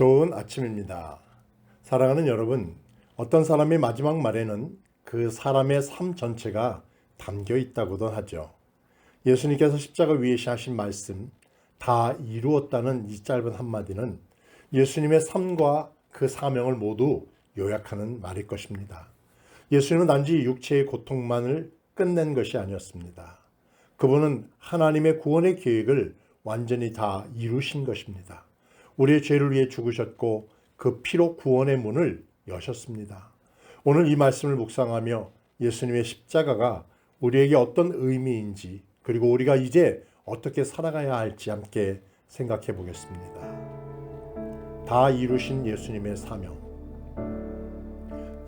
좋은 아침입니다. 사랑하는 여러분, 어떤 사람의 마지막 말에는 그 사람의 삶 전체가 담겨 있다고도 하죠. 예수님께서 십자가 위에 하신 말씀, 다 이루었다는 이 짧은 한마디는 예수님의 삶과 그 사명을 모두 요약하는 말일 것입니다. 예수님은 단지 육체의 고통만을 끝낸 것이 아니었습니다. 그분은 하나님의 구원의 계획을 완전히 다 이루신 것입니다. 우리의 죄를 위해 죽으셨고 그 피로 구원의 문을 여셨습니다. 오늘 이 말씀을 묵상하며 예수님의 십자가가 우리에게 어떤 의미인지 그리고 우리가 이제 어떻게 살아가야 할지 함께 생각해 보겠습니다. 다 이루신 예수님의 사명.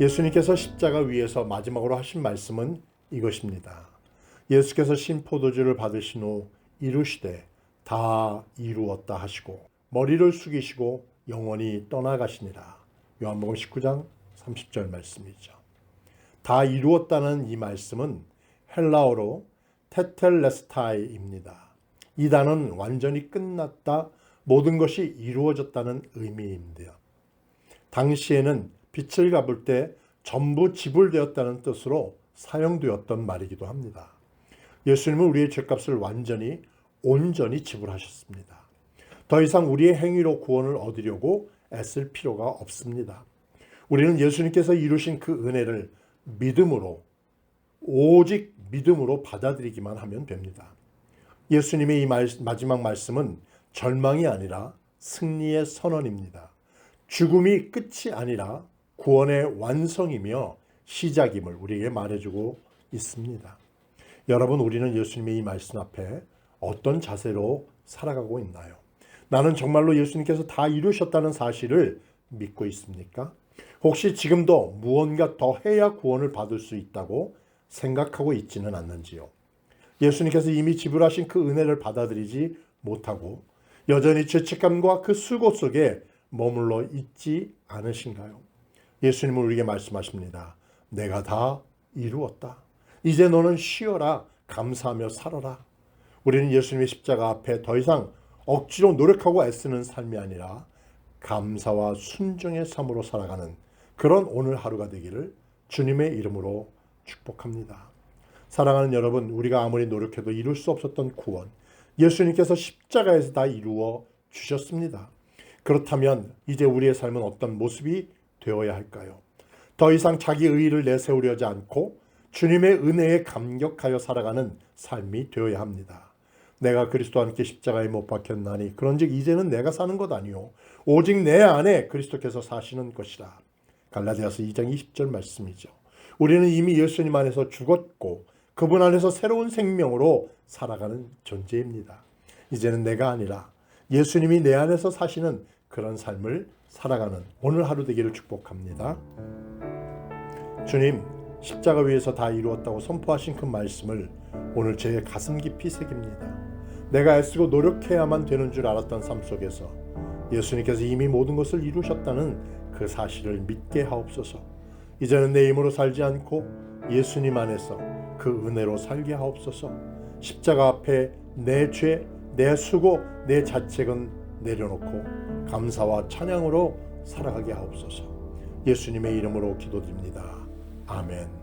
예수님께서 십자가 위에서 마지막으로 하신 말씀은 이것입니다. 예수께서 신포도주를 받으신 후 이루시되 다 이루었다 하시고 머리를 숙이시고 영원히 떠나가시니라. 요한복음 19장 30절 말씀이죠. 다 이루었다는 이 말씀은 헬라어로 테텔레스타이입니다. 이 단어는 완전히 끝났다, 모든 것이 이루어졌다는 의미인데요. 당시에는 빚을 갚을 때 전부 지불되었다는 뜻으로 사용되었던 말이기도 합니다. 예수님은 우리의 죄값을 완전히 온전히 지불하셨습니다. 더 이상 우리의 행위로 구원을 얻으려고 애쓸 필요가 없습니다. 우리는 예수님께서 이루신 그 은혜를 믿음으로 오직 믿음으로 받아들이기만 하면 됩니다. 예수님의 이 말, 마지막 말씀은 절망이 아니라 승리의 선언입니다. 죽음이 끝이 아니라 구원의 완성이며 시작임을 우리에게 말해주고 있습니다. 여러분, 우리는 예수님의 이 말씀 앞에 어떤 자세로 살아가고 있나요? 나는 정말로 예수님께서 다 이루셨다는 사실을 믿고 있습니까? 혹시 지금도 무언가 더 해야 구원을 받을 수 있다고 생각하고 있지는 않는지요? 예수님께서 이미 지불하신 그 은혜를 받아들이지 못하고 여전히 죄책감과 그 수고 속에 머물러 있지 않으신가요? 예수님은 우리에게 말씀하십니다. 내가 다 이루었다. 이제 너는 쉬어라. 감사하며 살아라. 우리는 예수님의 십자가 앞에 더 이상 억지로 노력하고 애쓰는 삶이 아니라 감사와 순종의 삶으로 살아가는 그런 오늘 하루가 되기를 주님의 이름으로 축복합니다. 사랑하는 여러분, 우리가 아무리 노력해도 이룰 수 없었던 구원, 예수님께서 십자가에서 다 이루어 주셨습니다. 그렇다면 이제 우리의 삶은 어떤 모습이 되어야 할까요? 더 이상 자기 의의를 내세우려지 않고 주님의 은혜에 감격하여 살아가는 삶이 되어야 합니다. 내가 그리스도와 함께 십자가에 못 박혔나니 그런즉 이제는 내가 사는 것 아니요 오직 내 안에 그리스도께서 사시는 것이라. 갈라디아서 2장 20절 말씀이죠. 우리는 이미 예수님 안에서 죽었고 그분 안에서 새로운 생명으로 살아가는 존재입니다. 이제는 내가 아니라 예수님이 내 안에서 사시는 그런 삶을 살아가는 오늘 하루 되기를 축복합니다. 주님, 십자가 위에서 다 이루었다고 선포하신 그 말씀을 오늘 제 가슴 깊이 새깁니다. 내가 애쓰고 노력해야만 되는 줄 알았던 삶 속에서 예수님께서 이미 모든 것을 이루셨다는 그 사실을 믿게 하옵소서. 이제는 내 힘으로 살지 않고 예수님 안에서 그 은혜로 살게 하옵소서. 십자가 앞에 내 죄, 내 수고, 내 자책은 내려놓고 감사와 찬양으로 살아가게 하옵소서. 예수님의 이름으로 기도드립니다. 아멘.